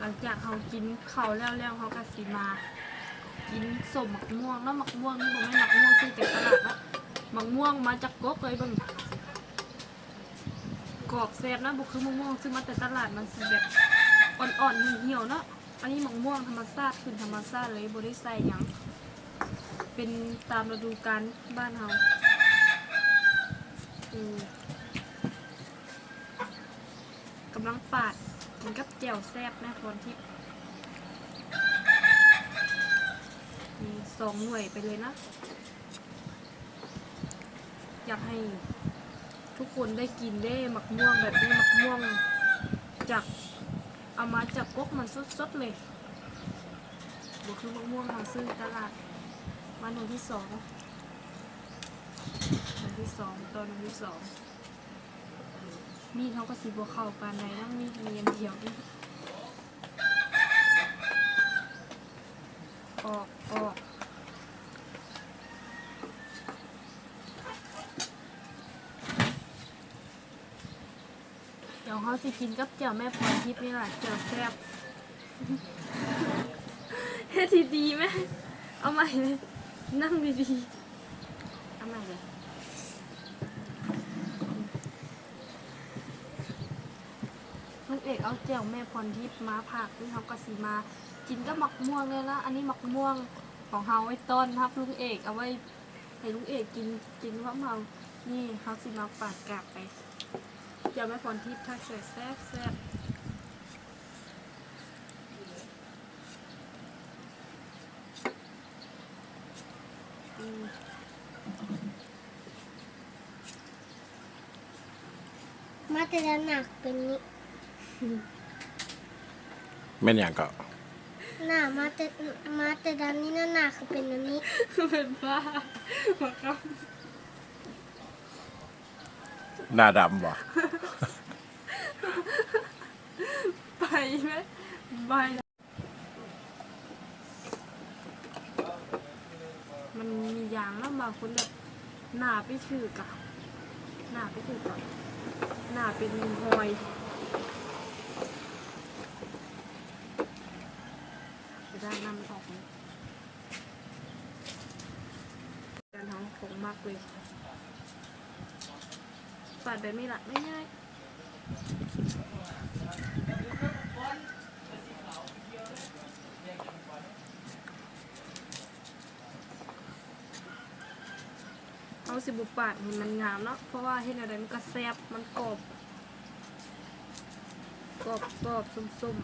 หลังจากเขากินเขาแล้วแล้วเขาก็สิมา กินสมหมักม่วงแล้วหมักม่วงนี่ผมไม่หมักม่วงซื้อจากตลาดนะหมักม่วงมาจากก๊กเลยบิ่งกรอบแซ่บนะบุคือมะม่วงซื้อมาแต่ตลาดมันสิแบบอ่อนๆเหี่ยวๆเนาะอันนี้หมักม่วงธรรมชาติขึ้นธรรมชาติเลยบริส่หยังเป็นตามฤดูกาลบ้านเฮาอืมกำลังปาด มันกับแจ่วแซ่บนะพรทิพย์มีสองหน่วยไปเลยนะ อยากให้ทุกคนได้กินได้หมักม่วงแบบนี้หมักม่วงจากเอามาจากก๊กมันสดๆเลยบวกคือหมักม่วงหาซื้อตลาดมาหน่วยที่สองหน่วยที่สองตอนหน่วยที่สอง มีดเขาก็สีบวเข่าปานไหนนั่งมีดเรียนเดียวนี่ออกออกเดี๋ยวเขาจะกินกับเจียวแม่พรทิพย์นี่แหละเจียวแซ่บเฮ็ดดีๆไหมเอาใหม่เลยนั่งดีๆเอาใหม่เลย ลุงเอกเอาเจียวแม่พรทิพย์มาผักนี่เขาก็สีมากินกับหมักม่วงเลยละอันนี้หมักม่วงของเฮาไว้ต้นครับลุงเอกเอาไว้ให้ลุงเอกกินกินเพร้อมเฮานี่เขาสิมาปาดกาบไปเดี๋ยวแม่พรทิพย์ถ้าเสร็จแซ่บแซ่บมมาแต่ละหนักเป็นนี้ แม่นอย่างก็หน้ามาแต่มาแต่ดันนี้น่าหนักคือเป็นอันนี้เป็นบ้าหัวเขาะหน้าดำบ่ไปไหมไปมันมีอย่างแล้วบางคนแบบหนาไปถือกะหนาไปถือกะหนาเป็นหอย จะได้นำออกการท้องผงมากเลยปาดแบบนี้ละไม่ง่ายเอาสิบุปาดให้มันงามเนาะเพราะว่าเห็นอะไรมันก็แซ่บมันกรอบกรอบกรอบส้มส้ม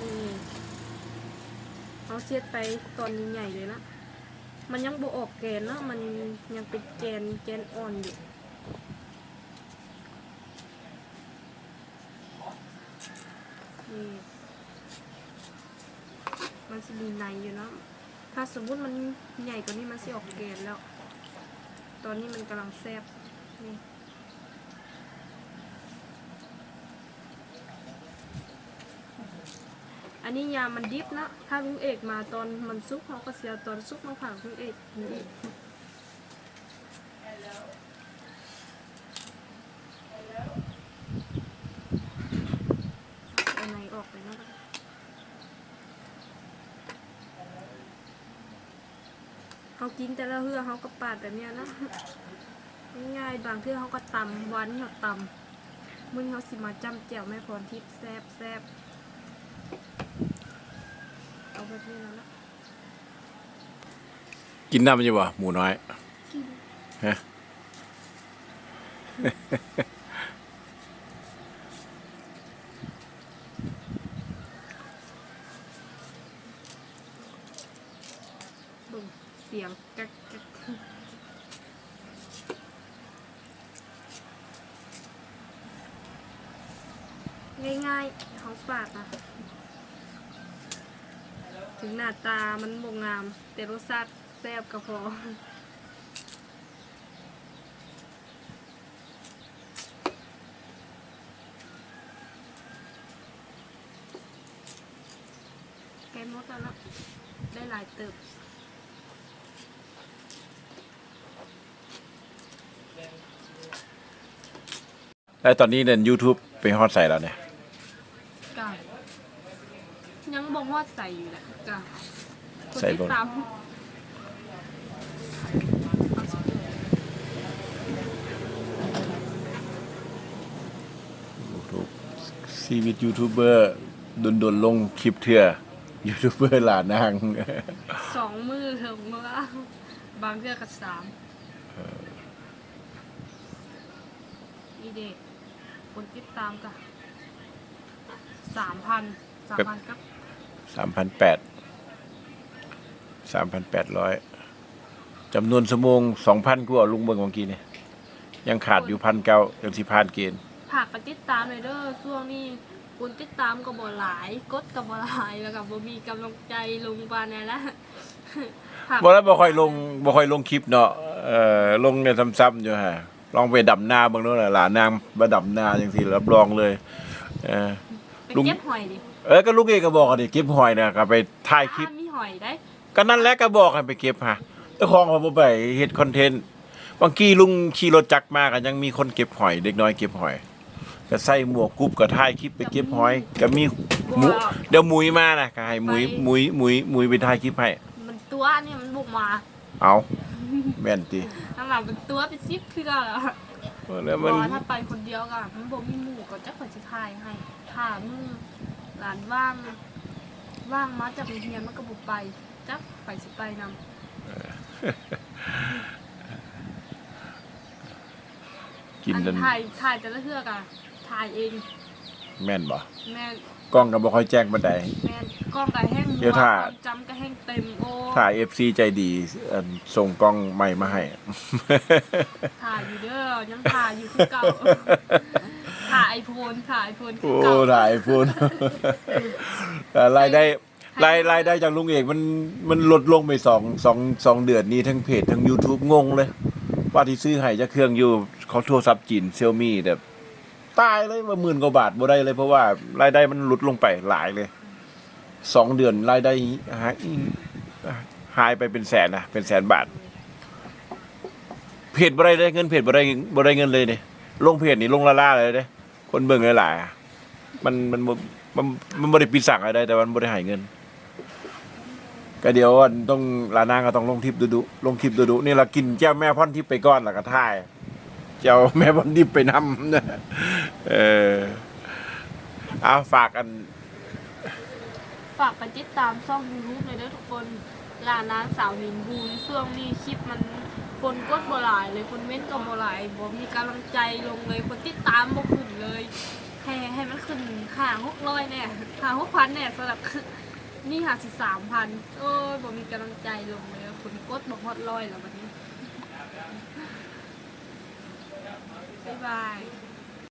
นี่ เอาเสียดไปตอนใหญ่ๆเลยนะมันยังบออกแกนเนาะมันยังเป็นแกนแกนอ่อนอยู่นี่มันจะมีในอยู่เนาะถ้าสมมุติมันใหญ่กว่านี้มันสิออกแกนแล้ว ตอนนี้มันกำลังแซบนี่ อันนี้ยามันดิบนะถ้าลุงเอกมาตอนมันซุกเขาก็เสียตอนซุกมาผ่าลุงเอกนี่เอาในออกเลยนะเขากินแต่ละเฮือเขาก็ปาดแบบเนี้ยนะง่ายๆบางเทื่อเขาก็ตำหวานหยดตำมึงเขาสิมาจำแจ่วแม่พรทิพย์แซบแซบ เอาแบบนี้แล้วนะกินน้ำอยู่บ่หมูน้อยกินฮะ บึงเสียงกักกักง่ายๆเขาปาดนะ ถึงหน้าตามันบ่งาม แต่รสชาติแซ่บก็พอแก่มดแล้วได้หลายตึบแล้วตอนนี้เนี่ย YouTube เปฮอตใส่แล้วเนี่ย ยังบ่ฮอดใส่อยู่แหละกะคนใส่ติดบ่ ตาม YouTube ชีวิตยูทูบเบอร์ดนๆลงคลิปเถื่อยูทูบเบอร์หลานาง สองมือถึงเมื่อบางเทื่อก็สามอีเด็กคนติดตามกะสามพันสามพันกับ สามพันแปดสามพันแปดร้อยจำนวนสมงสองพันกูเอาลุงเบิงเมื่อกี้เนี่ยยังขาดอยู่พันเก้ายังสิพานเกณฑ์ผักไปติดตามเลยเด้อช่วงนี้คนติดตามก็บ่หลาย กดก็บ่หลายแล้วก็บ่มีกำลังใจลงปานนั้นละผักบ่แล้วบ่ค่อยลงบ่ค่อยลงคลิปเนาะเอ่อลงเนี่ยซ้ำๆอยู่ฮะลองไปดำนาเบางโน่นน่ะหลานนางมาดำนาจังซี่รับรองเลยเออไปลุงเก็บหอยดิ เออก็ลูกเองก็บอกอะดิเก็บหอยน่ะก็ไปถ่ายคลิป ถ้ามีหอยได้ก็นั่นแหละก็บอกให้ไปเก็บฮะเจ้าของเขาบ่ไปเฮ็ดคอนเทนต์บางกี้ลุงขี่รถจักรมาก็ยังมีคนเก็บหอย เด็กน้อยเก็บหอย ก็ใส่หมวกกุ๊บก็ถ่ายคลิปไปเก็บหอย ก็มีหมูเดี๋ยวหมุยมานะก็ให้หมุยหมุยหมุยหมุยไปถ่ายคลิปให้มันตัวเนี่ยมันบุกมาเอาแม่นติข้างหลังเป็นตัวเป็นซิปคือกันเหรอแล้วบมันอถ้าไปคนเดียวกันมันบ่มีหมู่ก็จะขอจะทายให้ถ้ามึง หลานว่างว่างมาจากโรงเรียนมันก็บ่ไปจักไปสิไปนำกินอันนั่นถ่ายถ่ายแต่ละเทือกอะถ่ายเองแม่นบ่แม่นกล้องก็บ่ค่อยแจ้งบันได แม่นกล้องกระแห้งเดี๋ยวถ้าความจำกระแห้งเต็มโอ้ถ่าย FC ใจดีอันส่งกล้องใหม่มาให้ ถ่ายอยู่เด้อยังถ่ายอยู่คือเก่า ถ่ายไอโฟนถ่ายไอโฟนคือโอ้เก่าถ่ายพูนแต่รายได้รายรายได้จากลุงเอกมันมันลดลงไปสองสองสองเดือนนี้ทั้งเพจทั้ง YouTube งงเลย ว่าที่ซื้อให้จะเครื่องอยู่เขาโทรศัพท์จีนเซี่ยมี่แบบตายเลยว่าหมื่นกว่าบาทบ่ได้เลยเพราะว่ารายได้มันลดลงไปหลายเลยสองเดือนรายได้หายหายไปเป็นแสนนะเป็นแสนบาท เพจบ่ได้เลยเงินเพจบ่ได้บ่ได้เงินเลยเนี่ยลงเพจนี่ลงละล่าเลยเด้ คนเบิ่งหลายๆอะมันมันบ่มันมันบ่ได้ปิดสั่งอะไรแต่มันบ่ได้ให้เงิน ก็เดี๋ยวอันต้องลานางก็ต้องลงทิปดูดูลงคลิปดูดูนี่เรากินแจ้วแม่พ่อนทิปไปก้อนแล้วก็ท่าย เจ้าแม่พ่อนทิปไปนำนะเออเอาฝากกัน ฝากไปติดตามช่อง YouTube เลยเด้อทุกคนลานางสาวนินบูนช่วงนี้คลิปมันคนกดบ่หลายเลยคนเม้นต์ก็บ่หลายบ่มีกำลังใจลงเลยคนติดตามบ่ขึ้น เลยให้ให้มันขึ้นห่างหกร้อยเนี่ยห่างหกพันเนี่ยสำหรับนี่หาสิสามพันโอ้ยบ่มีกำลังใจลงเลยคนกดบ่ฮอดร้อยแล้ววันนี้บ๊ายบาย